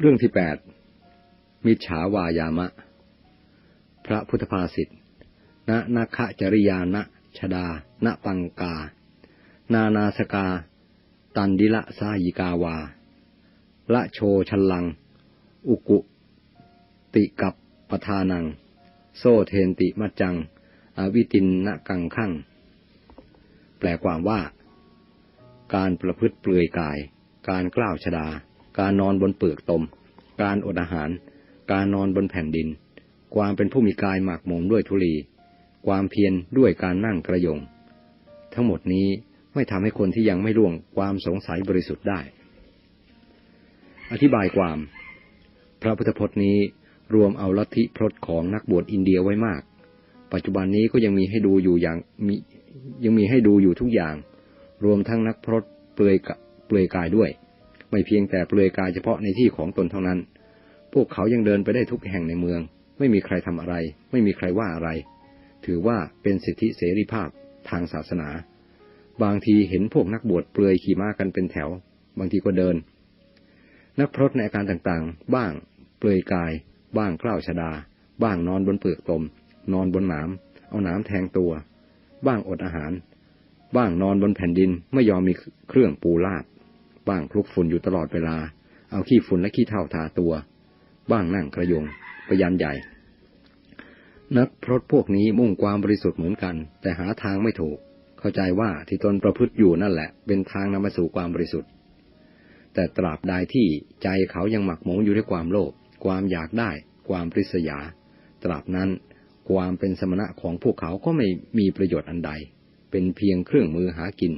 เรื่องที่แปดมิจฉาวายามะ พระพุทธภาษิตณนาคจริยานะชดา ณปังกา นานาสกา ตันดิละสายิกาวา ละโชชลัง อุกุ ติกับปทานัง โซเทนติมัจจัง อวิตินนกังขังแปลความว่า การประพฤติเปลือยกาย การกล้าวชดา การนอนบนเปลือกตม การอดอาหาร การนอนบนแผ่นดิน ความเป็นผู้มีกายหมากหมมด้วยทุลี ความเพียรด้วยการนั่งกระยง ทั้งหมดนี้ไม่ทำให้คนที่ยังไม่ล่วงความสงสัยบริสุทธิ์ได้ อธิบายความ พระพุทธพจน์นี้รวมเอาลัทธิพรตของนักบวชอินเดียไว้มาก ปัจจุบันนี้ก็ยังมีให้ดูอยู่อย่างมียังมีให้ดูอยู่ทุกอย่าง รวมทั้งนักพรตเปลือยเปลือยกายด้วย ไม่เพียงแต่เปลือยกายเฉพาะในที่ของตนเท่านั้น พวกเขายังเดินไปได้ทุกแห่งในเมือง ไม่มีใครทำอะไร ไม่มีใครว่าอะไร ถือว่าเป็นสิทธิเสรีภาพทางศาสนา บางทีเห็นพวกนักบวชเปลือยขี่ม้ากันเป็นแถว บางทีก็เดิน นักพรตในอาการต่างๆ บ้าง เปลือยกาย บ้างกล้าวชดา บ้างนอนบนเปลือกตม นอนบนหนามเอาหนามแทงตัว บ้างอดอาหาร บ้างนอนบนแผ่นดินไม่ยอมมีเครื่องปูลาด บ้างคลุกฝุ่นอยู่ตลอดเวลา เอาขี้ฝุ่นและขี้เถ้าทาตัว บ้างนั่งกระยงประยันใหญ่ นักพรตพวกนี้มุ่งความบริสุทธิ์เหมือนกัน แต่หาทางไม่ถูก เข้าใจว่าที่ตนประพฤติอยู่นั่นแหละ เป็นทางนำมาสู่ความบริสุทธิ์ แต่ตราบใดที่ใจเขายังหมักหมมอยู่ด้วยความโลภความอยากได้ ความปริษยา ตราบนั้นความเป็นสมณะของพวกเขาก็ไม่มีประโยชน์อันใด เป็นเพียงเครื่องมือหากิน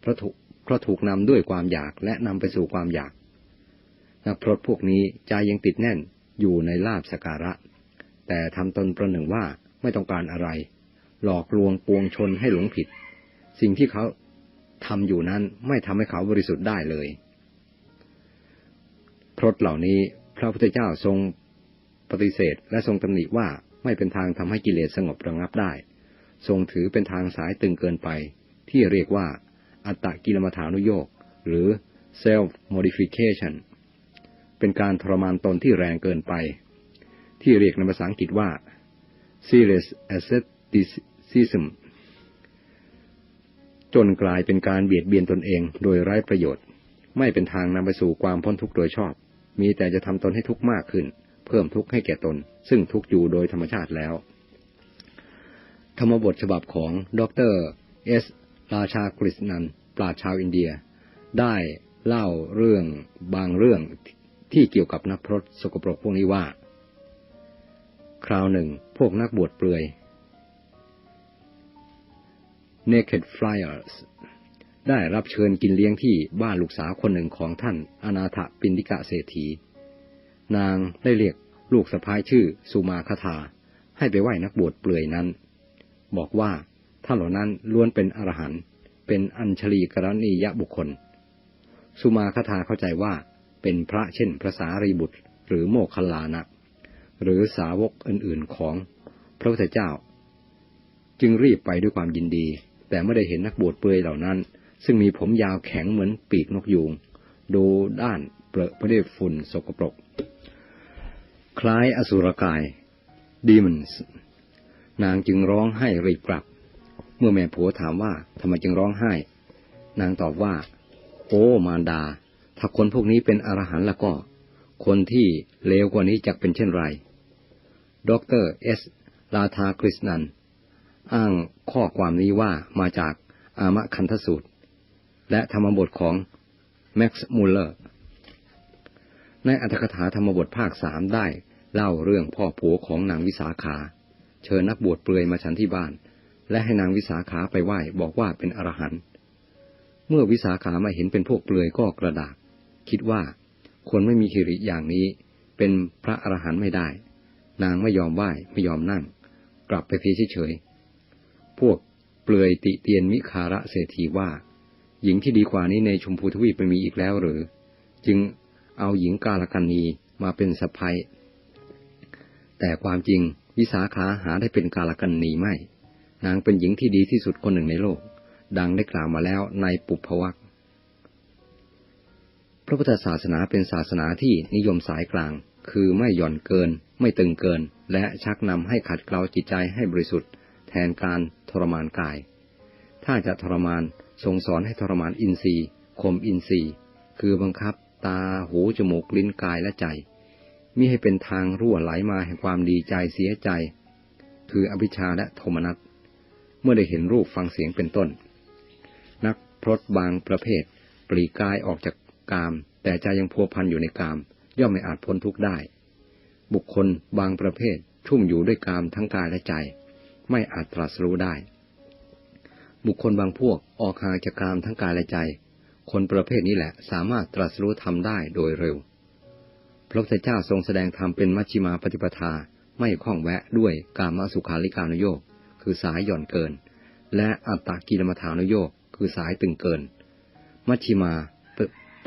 เพราะถูก เพราะถูกนำด้วยความอยากและนำไปสู่ความอยาก นักพรตพวกนี้ใจยังติดแน่นอยู่ในลาบสการะ แต่ทำตนประหนึ่งว่าไม่ต้องการอะไร หลอกลวงปวงชนให้หลงผิด สิ่งที่เขาทำอยู่นั้นไม่ทำให้เขาบริสุทธิ์ได้เลย พรตเหล่านี้พระพุทธเจ้าทรงปฏิเสธและทรงตำหนิว่าไม่เป็นทางทำให้กิเลสสงบระงับได้ ทรงถือเป็นทางสายตึงเกินไปที่เรียกว่า อัตตกิลมัฐานุโยกหรือ self modification เป็นการทรมานตนที่แรงเกินไป ที่เรียกในภาษาอังกฤษว่า serious asceticism จนกลายเป็นการเบียดเบียนตนเองโดยไร้ประโยชน์ ไม่เป็นทางนำไปสู่ความพ้นทุกข์โดยชอบ มีแต่จะทำตนให้ทุกข์มากขึ้น เพิ่มทุกข์ให้แก่ตน ซึ่งทุกข์อยู่โดยธรรมชาติแล้ว ธรรมบทฉบับของดรเอส ราชากฤษนันปราชาวอินเดีย ได้เล่าเรื่องบางเรื่องที่เกี่ยวกับนักพรตสกปรกพวกนี้ว่า คราวหนึ่งพวกนักบวชเปลือย Naked Flyers ได้รับเชิญกินเลี้ยงที่บ้านลูกสาวคนหนึ่งของท่านอนาถปินดิกะเศรษฐี นางได้เรียกลูกสะพ้ายชื่อสุมาคาธาให้ไปไหว้นักบวชเปลือยนั้น บอกว่า ท่านเหล่านั้นล้วนเป็นอรหันต์เป็นอัญชลีกรณียบุคคล สุมาคธาเข้าใจว่าเป็นพระเช่นพระสารีบุตร หรือโมคคลลานะ หรือสาวกอื่นๆของพระพุทธเจ้า จึงรีบไปด้วยความยินดี แต่ไม่ได้เห็นนักบวชเปลือยเหล่านั้น ซึ่งมีผมยาวแข็งเหมือนปีกนกยูงดูด้านเปรอะไปด้วยฝุ่นสกปรก คล้ายอสุรกายดีมอนส์นางจึงร้องไห้รีบกลับ มื่อแม่ผัวถามว่าทำไมจึงร้องไห้ นางตอบว่า โอ้มารดา ถ้าคนพวกนี้เป็นอรหันต์แล้วก็ คนที่เลวกว่านี้จะเป็นเช่นไรดรเอสลาธาคริสนัน อ้างข้อความนี้ว่ามาจากอามะคันทสูตร และธรรมบทของแม็กซ์มูลเลอร์ ในอัตถกถาธรรมบทภาคสามได้เล่าเรื่องพ่อผัวของนางวิสาขา เชิญนักบวชเปลือยมาฉันที่บ้าน และให้นางวิสาขาไปไหว้บอกว่าเป็นอรหันต์เมื่อวิสาขามาเห็นเป็นพวกเปลือยก็กระดาก คิดว่าคนไม่มีหิริอย่างนี้เป็นพระอรหันต์ไม่ได้ นางไม่ยอมไหว้ไม่ยอมนั่ง กลับไปเพียเฉยๆพวกเปลือยติเตียนมิคาระเศรษฐีว่า หญิงที่ดีกว่านี้ในชมพูทวีปไม่มีอีกแล้วหรือ จึงเอาหญิงกาลกันนีมาเป็นสะพายแต่ความจริงวิสาขาหาได้เป็นกาลกันนีไม่ นางเป็นหญิงที่ดีที่สุดคนหนึ่งในโลก ดังได้กล่าวมาแล้วในปุพวักพระพุทธศาสนาเป็นศาสนาที่นิยมสายกลาง คือไม่หย่อนเกิน ไม่ตึงเกิน และชักนำให้ขัดเกลาจิตใจให้บริสุทธิ์ แทนการทรมานกาย ถ้าจะทรมานทรงสอนให้ทรมานอินทรีย์ข่มอินทรีย์ คือบังคับตาหูจมูกลิ้นกายและใจมิให้เป็นทางรั่วไหลมาแห่งความดีใจเสียใจ คืออภิชาและโทมนัส เมื่อได้เห็นรูปฟังเสียงเป็นต้น นักพรตบางประเภท ปลีกายออกจากกาม แต่ใจยังพัวพันอยู่ในกาม ย่อมไม่อาจพ้นทุกข์ได้ บุคคลบางประเภท ชุ่มอยู่ด้วยกามทั้งกายและใจ ไม่อาจตรัสรู้ได้ บุคคลบางพวกออกห่างจากกามทั้งกายและใจ คนประเภทนี้แหละสามารถตรัสรู้ธรรมได้โดยเร็ว พระพุทธเจ้าทรงแสดงธรรมเป็นมัชฌิมาปฏิปทาไม่ข้องแวะด้วยกามสุขาริการุโยก คือสายหย่อนเกิน และอัตตกิลมัฐานุโยกคือสายตึงเกิน มัชฌิมาปป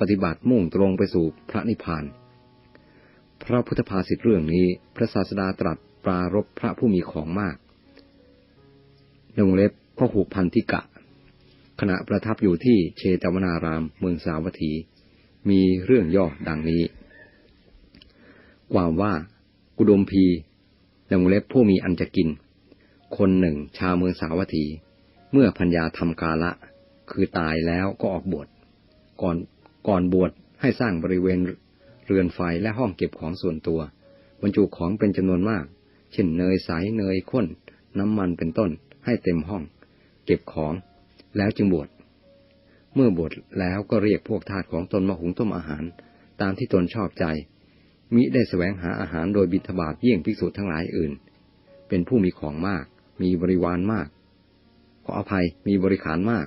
ปฏิบัติมุ่งตรงไปสู่พระนิพพาน พระพุทธภาษิตเรื่องนี้ พระศาสดาตรัสปรารบพระผู้มีของมากในวงเล็บข้อหูพันธิกะ ขณะประทับอยู่ที่เชตวนารามเมืองสาวัตถี มีเรื่องย่อดังนี้ ความว่า กุดมพีดังเล็บผู้มีอันจะกิน คนหนึ่ง ชาวเมืองสาวัตถี เมื่อพัญญาทำกาละ คือตายแล้วก็ออกบวชก่อนก่อนบวชให้สร้างบริเวณเรือนไฟและห้องเก็บของส่วนตัว บรรจุของเป็นจำนวนมาก เช่นเนยใสเนยข้น น้ำมันเป็นต้น ให้เต็มห้อง เก็บของ แล้วจึงบวชเมื่อบวชแล้วก็เรียกพวกทาสของตนมาหุงต้มอาหาร ตามที่ตนชอบใจ มิได้แสวงหาอาหารโดยบิณฑบาตเยี่ยงภิกษุทั้งหลายอื่น เป็นผู้มีของมาก มีบริวารมาก ขออภัยมีบริขารมาก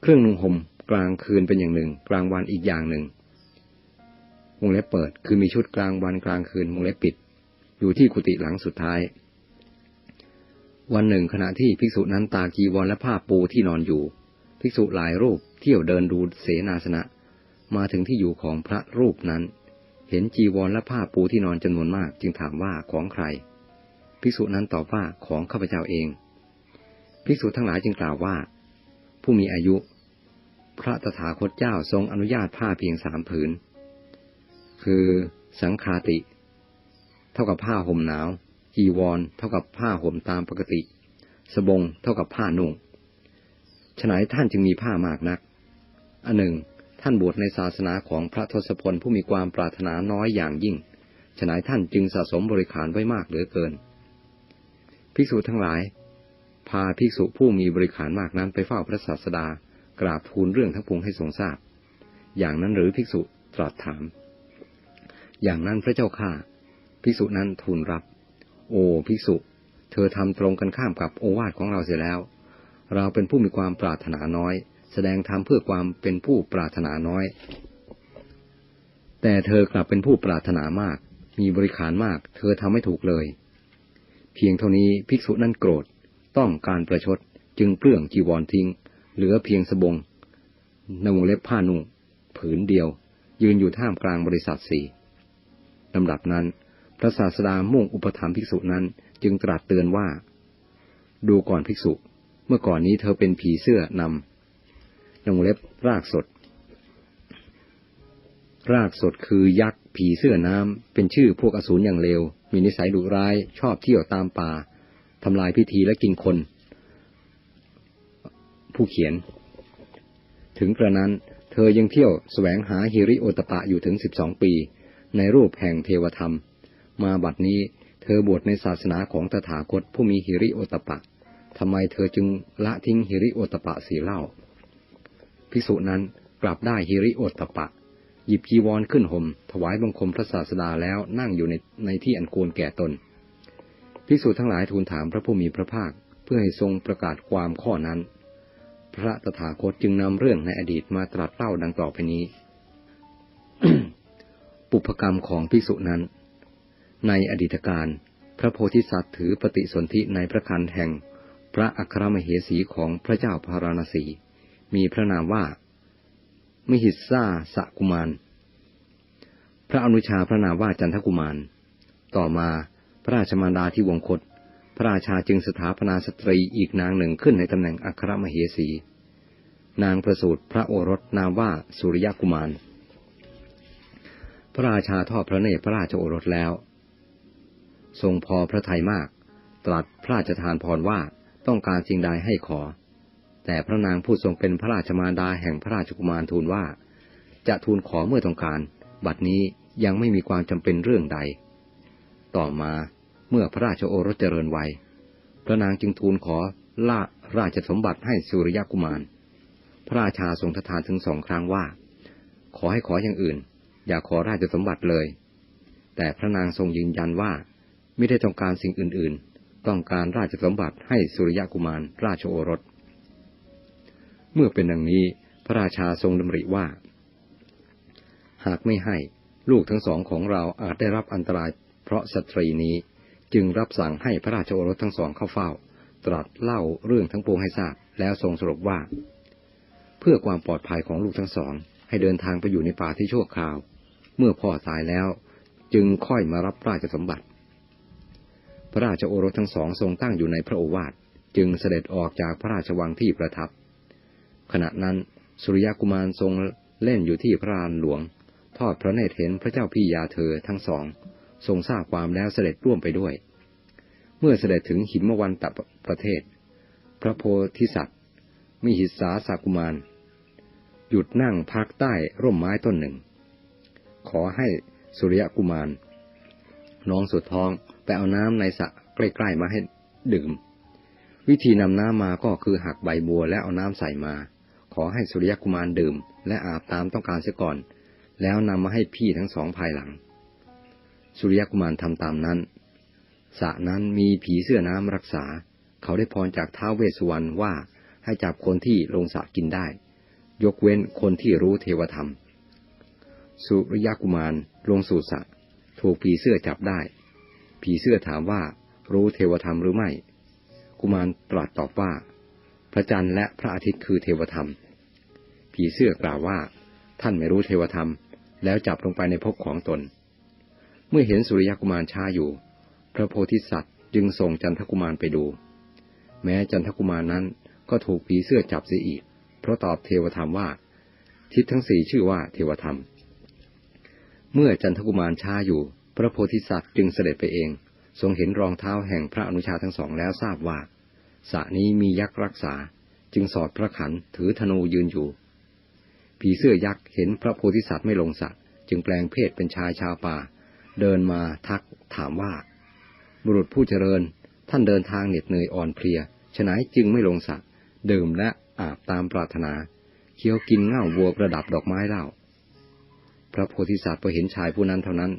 เครื่องนุ่งห่มกลางคืนเป็นอย่างหนึ่ง กลางวันอีกอย่างหนึ่งวงเล็บเปิด คือมีชุดกลางวันกลางคืนวงเล็บปิด อยู่ที่กุฏิหลังสุดท้าย วันหนึ่งขณะที่ภิกษุนั้นตากีวรและผ้าปูที่นอนอยู่ ภิกษุหลายรูปเที่ยวเดินดูเสนาสนะ มาถึงที่อยู่ของพระรูปนั้น เห็นจีวรและผ้าปูที่นอนจำนวนมาก จึงถามว่าของใคร ภิกษุนั้นตอบว่าของข้าพเจ้าเอง ภิกษุทั้งหลายจึงกล่าวว่า ผู้มีอายุ พระตถาคตเจ้าทรงอนุญาตผ้าเพียงสามผืน คือสังคาติ เท่ากับผ้าห่มหนาว จีวร เท่ากับผ้าห่มตามปกติ สบงเท่ากับผ้านุ่งฉนัยท่านจึงมีผ้ามากนัก อันหนึ่ง ท่านบวชในศาสนาของพระทศพลผู้มีความปรารถนาน้อยอย่างยิ่งฉนัยท่านจึงสะสมบริขารไว้มากเหลือเกิน ภิกษุทั้งหลาย พาภิกษุผู้มีบริขารมากนั้นไปเฝ้าพระศาสดา กราบทูลเรื่องทั้งปวงให้ทรงทราบ อย่างนั้นหรือภิกษุตรัสถาม อย่างนั้นพระเจ้าข้าภิกษุนั้นทูลรับ โอภิกษุ เธอทำตรงกันข้ามกับโอวาทของเราเสียแล้ว เราเป็นผู้มีความปรารถนาน้อย แสดงธรรมเพื่อความเป็นผู้ปรารถนาน้อย แต่เธอกลับเป็นผู้ปรารถนามาก มีบริขารมาก เธอทำไม่ถูกเลย เพียงเท่านี้ภิกษุนั่นโกรธ ต้องการประชดจึงเปลื้องจีวรทิ้ง เหลือเพียงสบงนวงเล็บผ้านุ่งผืนเดียว ยืนอยู่ท่ามกลางบริษัทสี่ลำดับนั้น พระศาสดามุ่งอุปถัมภ์ภิกษุนั้นจึงตรัสเตือนว่า ดูก่อนภิกษุ เมื่อก่อนนี้เธอเป็นผีเสื้อนำลงเล็บรากสด รากสดคือยักษ์ ผีเสื้อน้ำ เป็นชื่อพวกอสูรอย่างเลว มีนิสัยดุร้าย ชอบเที่ยวตามป่าทำลายพิธีและกินคน ผู้เขียน ถึงกระนั้น เธอยังเที่ยวแสวงหาฮิริโอตปะอยู่ถึงสิบสองปี ในรูปแห่งเทวธรรม มาบัดนี้เธอบวชในศาสนาของตถาคตผู้มีหิริโอตปะทำไมเธอจึงละทิ้งหิริโอตปะสีเล่า ภิกษุนั้นกลับได้หิริโอตปะ หยิบจีวรขึ้นห่ม ถวายบังคมพระศาสดาแล้วนั่งอยู่ในในที่อันควรแก่ตนภิกษุทั้งหลายทูลถามพระผู้มีพระภาค เพื่อให้ทรงประกาศความข้อนั้น พระตถาคตจึงนำเรื่องในอดีตมาตรัสเล่าดังต่อไปนี้ ปุพกรรมของภิกษุนั้น ในอดีตการ พระโพธิสัตว์ถือปฏิสนธิในพระคันแห่ง พระอัครมเหสีของพระเจ้าพาราณสี มีพระนามว่า มิหิสซาสกุมาร พระอนุชาพระนามว่าจันทกุมาร ต่อมาพระราชมารดาที่วงคต พระราชาจึงสถาปนาสตรีอีกนางหนึ่งขึ้นในตำแหน่งอัครมเหสี นางประสูติพระโอรสนามว่าสุริยกุมาร พระราชาทอดพระเนตรพระราชโอรสแล้ว ทรงพอพระทัยมาก ตรัสพระราชทานพรว่าต้องการสิ่งใดให้ขอ แต่พระนางผู้ทรงเป็นพระราชมารดาแห่งพระราชกุมารทูลว่า จะทูลขอเมื่อต้องการ บัดนี้ยังไม่มีความจำเป็นเรื่องใด ต่อมาเมื่อพระราชโอรสเจริญวัย พระนางจึงทูลขอล่าราชสมบัติให้สุริยกุมาร พระราชาทรงททานถึงสองครั้งว่า ขอให้ขออย่างอื่น อย่าขอราชสมบัติเลย แต่พระนางทรงยืนยันว่า ไม่ได้ต้องการสิ่งอื่นๆ ต้องการราชสมบัติให้สุริยกุมาร ราชโอรส เมื่อเป็นดังนี้ พระราชาทรงดำริว่า หากไม่ให้ลูกทั้งสองของเราอาจได้รับอันตราย เพราะสตรีนี้จึงรับสั่งให้พระราชโอรสทั้งสองเข้าเฝ้า ตรัสเล่าเรื่องทั้งปวงให้ทราบ แล้วทรงสรุปว่า เพื่อความปลอดภัยของลูกทั้งสอง ให้เดินทางไปอยู่ในป่าที่ชั่วคราว เมื่อพ่อตายแล้ว จึงค่อยมารับราชสมบัติ พระราชโอรสทั้งสองทรงตั้งอยู่ในพระโอวาทจึงเสด็จออกจากพระราชวังที่ประทับ ขณะนั้นสุริยกุมารทรงเล่นอยู่ที่พระลานหลวง ทอดพระเนตรเห็นพระเจ้าพี่ยาเธอทั้งสอง ทรงทราบความแล้วเสด็จร่วมไปด้วย เมื่อเสด็จถึงหิมวันตะประเทศ พระโพธิสัตว์มีหิสาสากุมาร หยุดนั่งพักใต้ร่มไม้ต้นหนึ่ง ขอให้สุริยกุมาร น้องสุดท้องไปเอาน้ำในสระใกล้ๆมาให้ดื่ม วิธีนำน้ำมาก็คือหักใบบัวและเอาน้ำใส่มา อให้สุริยกุมารดื่ม และอาบตามต้องการเสียก่อน แล้วนำมาให้พี่ทั้งสองภายหลัง สุริยกุมารทำตามนั้นสระนั้นมีผีเสื้อน้ำรักษา เขาได้พรจากท้าวเวสสุวรรณว่าให้จับคนที่ลงสระกินได้ ยกเว้นคนที่รู้เทวธรรม สุริยกุมารลงสู่สระถูกผีเสื้อจับได้ ผีเสื้อถามว่ารู้เทวธรรมหรือไม่ กุมารตรัสตอบว่า พระจันทร์และพระอาทิตย์คือเทวธรรม ผีเสื้อกล่าวว่า ท่านไม่รู้เทวธรรม แล้วจับลงไปในภพของตน เมื่อเห็นสุริยกุมารช้าอยู่ พระโพธิสัตว์จึงส่งจันทกุมารไปดู แม้จันทกุมารนั้นก็ถูกผีเสื้อจับเสียอีก เพราะตอบเทวธรรมว่า ทิศทั้งสี่ชื่อว่าเทวธรรม เมื่อจันทกุมารช้าอยู่ พระโพธิสัตว์จึงเสด็จไปเอง ทรงเห็นรองเท้าแห่งพระอนุชาทั้งสองแล้วทราบว่าสระนี้มียักษ์รักษา จึงสอดพระขันถือธนูยืนอยู่ ผีเสื้อยักษ์เห็นพระโพธิสัตว์ไม่ลงสระจึงแปลงเพศเป็นชายชาวป่า เดินมาทักถามว่า บุรุษผู้เจริญ ท่านเดินทางเหน็ดเหนื่อยอ่อนเพลียฉนัยจึงไม่ลงสระดื่มและอาบตามปรารถนา เคี้ยวกินเง่าวัวประดับดอกไม้เล่า พระโพธิสัตว์พอเห็นชายผู้นั้นเท่านั้น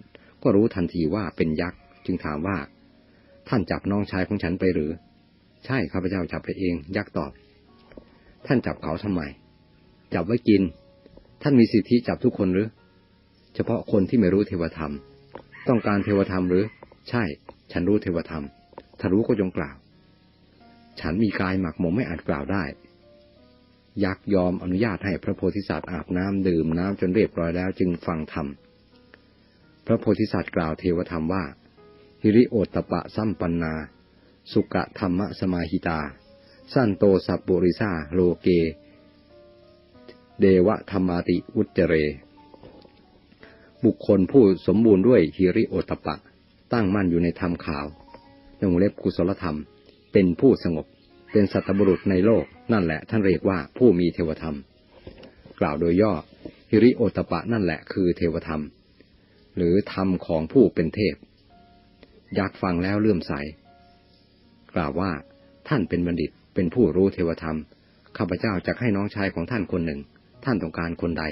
ก็รู้ทันทีว่าเป็นยักษ์จึงถามว่า ท่านจับน้องชายของฉันไปหรือ ใช่ข้าพเจ้าจับไปเอง ยักษ์ตอบ ท่านจับเขาทำไม จับไว้กิน ท่านมีสิทธิจับทุกคนหรือ เฉพาะคนที่ไม่รู้เทวธรรม ต้องการเทวธรรมหรือ ใช่ ฉันรู้เทวธรรม ถ้ารู้ก็จงกล่าว ฉันมีกายหมักหมมไม่อาจกล่าวได้ ยักยอมอนุญาตให้พระโพธิสัตว์อาบน้ำดื่มน้ำจนเรียบร้อยแล้วจึงฟังธรรม พระโพธิสัตว์กล่าวเทวธรรมว่าฮิริโอตปะสัมปันนา สุกะธรรมะสมาหิตา สั้นโตสัพบุริซาโลเก เดวะธรรมาติอุจเจเร บุคคลผู้สมบูรณ์ด้วยฮิริโอตปะ ตั้งมั่นอยู่ในธรรมขาวนงเล็บกุศลธรรม เป็นผู้สงบ เป็นสัตบุรุษในโลก นั่นแหละท่านเรียกว่าผู้มีเทวธรรม กล่าวโดยย่อฮิริโอตปะนั่นแหละคือเทวธรรม หรือธรรมของผู้เป็นเทพ ยักฟังแล้วเลื่อมใส กล่าวว่าท่านเป็นบัณฑิตเป็นผู้รู้เทวธรรมข้าพเจ้าจะให้น้องชายของท่านคนหนึ่ง ท่านต้องการคนใด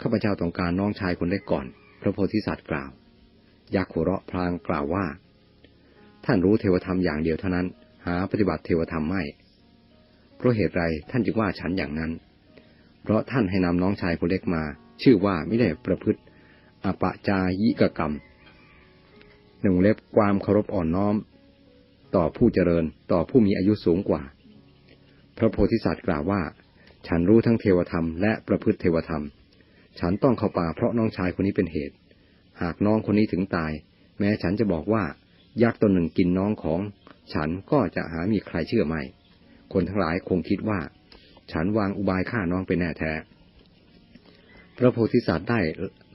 ข้าพเจ้าต้องการน้องชายคนเล็กก่อน พระโพธิสัตว์กล่าว ยักษ์หัวเราะพลางกล่าวว่า ท่านรู้เทวธรรมอย่างเดียวเท่านั้น หาปฏิบัติเทวธรรมไม่ เพราะเหตุไรท่านจึงว่าฉันอย่างนั้น เพราะท่านให้นำน้องชายคนเล็กมา ชื่อว่าไม่ได้ประพฤติอปะจายิกกรรม หนึ่งเล็บความเคารพอ่อนน้อม ต่อผู้เจริญต่อผู้มีอายุสูงกว่า พระโพธิสัตว์กล่าวว่า ฉันรู้ทั้งเทวธรรมและประพฤติเทวธรรม ฉันต้องเข้าป่าเพราะน้องชายคนนี้เป็นเหตุ หากน้องคนนี้ถึงตาย แม้ฉันจะบอกว่า ยักษ์ตนหนึ่งกินน้องของ ฉันก็จะหามีใครเชื่อไม่ คนทั้งหลายคงคิดว่า ฉันวางอุบายฆ่าน้องเป็นแน่แท้ พระโพธิสัตว์ได้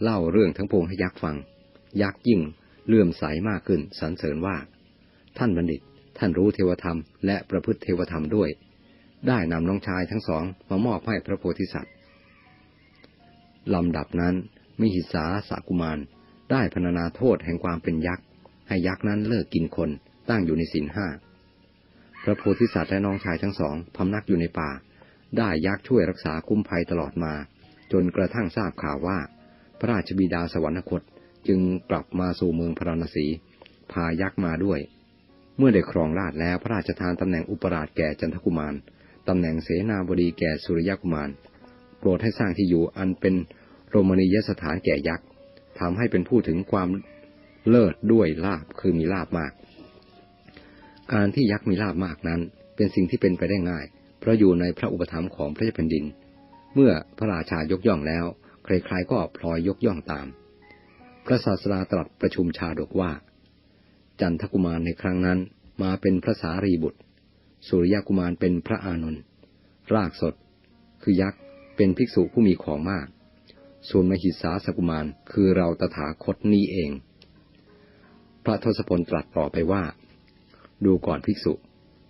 เล่าเรื่องทั้งปวงให้ยักษ์ฟัง ยักษ์ยิ่งเลื่อมใสมากขึ้นสรรเสริญว่า ท่านบัณฑิต ท่านรู้เทวธรรมและประพฤติเทวธรรมด้วย ได้นำน้องชายทั้งสองมามอบให้พระโพธิสัตว์ลำดับนั้นมิหิสาสากุมารได้พรรณนาโทษแห่งความเป็นยักษ์ ให้ยักษ์นั้นเลิกกินคนตั้งอยู่ในศีลห้าพระโพธิสัตว์และน้องชายทั้งสองพำนักอยู่ในป่า ได้ยักษ์ช่วยรักษาคุ้มภัยตลอดมา จนกระทั่งทราบข่าวว่า พระราชบิดาสวรรคตจึงกลับมาสู่เมืองพราณสีพายักษ์มาด้วย เมื่อได้ครองราชแล้วพระราชทานตำแหน่งอุปราชแก่จันทกุมาร ตำแหน่งเสนาบดีแก่สุริยกุมาร โปรดให้สร้างที่อยู่อันเป็นโรมณียสถานแก่ยักษ์ทำให้เป็นผู้ถึงความเลิศด้วยลาบคือมีลาบมาก การที่ยักษ์มีลาบมากนั้น เป็นสิ่งที่เป็นไปได้ง่าย เพราะอยู่ในพระอุปถัมภ์ของพระเจ้าแผ่นดิน เมื่อพระราชายกย่องแล้ว ใครๆก็พลอยยกย่องตาม พระศาสดาตรัสประชุมชาดกว่า จันทกุมารในครั้งนั้นมาเป็นพระสารีบุตร สุริยกุมารเป็นพระอานนท์รากสด คือยักษ์เป็นภิกษุผู้มีของมาก ส่วนมหิสาสกุมารคือเราตถาคตนี้เอง พระทศพลตรัสต่อไปว่า ดูก่อนภิกษุ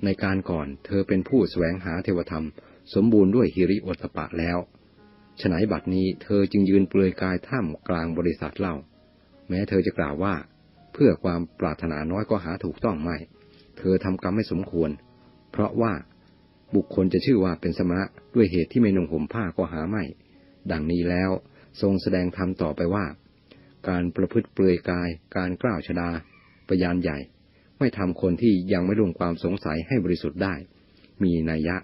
ในการก่อนเธอเป็นผู้แสวงหาเทวธรรม สมบูรณ์ด้วยฮิริโอตปะแล้วฉนัยบัดนี้เธอจึงยืนเปลือยกายท่ามกลางบริษัทเล่า แม้เธอจะกล่าวว่า เพื่อความปรารถนาน้อยก็หาถูกต้องไม่ เธอทำกรรมไม่สมควร เพราะว่าบุคคลจะชื่อว่าเป็นสมณะด้วยเหตุที่ไม่นุ่งห่มผ้าก็หาไม่ ดังนี้แล้วทรงแสดงธรรมต่อไปว่า การประพฤติเปลือยกาย การกล่าวชดาประยานใหญ่ ไม่ทำคนที่ยังไม่ร่วมความสงสัยให้บริสุทธิ์ได้ มีนัยยะ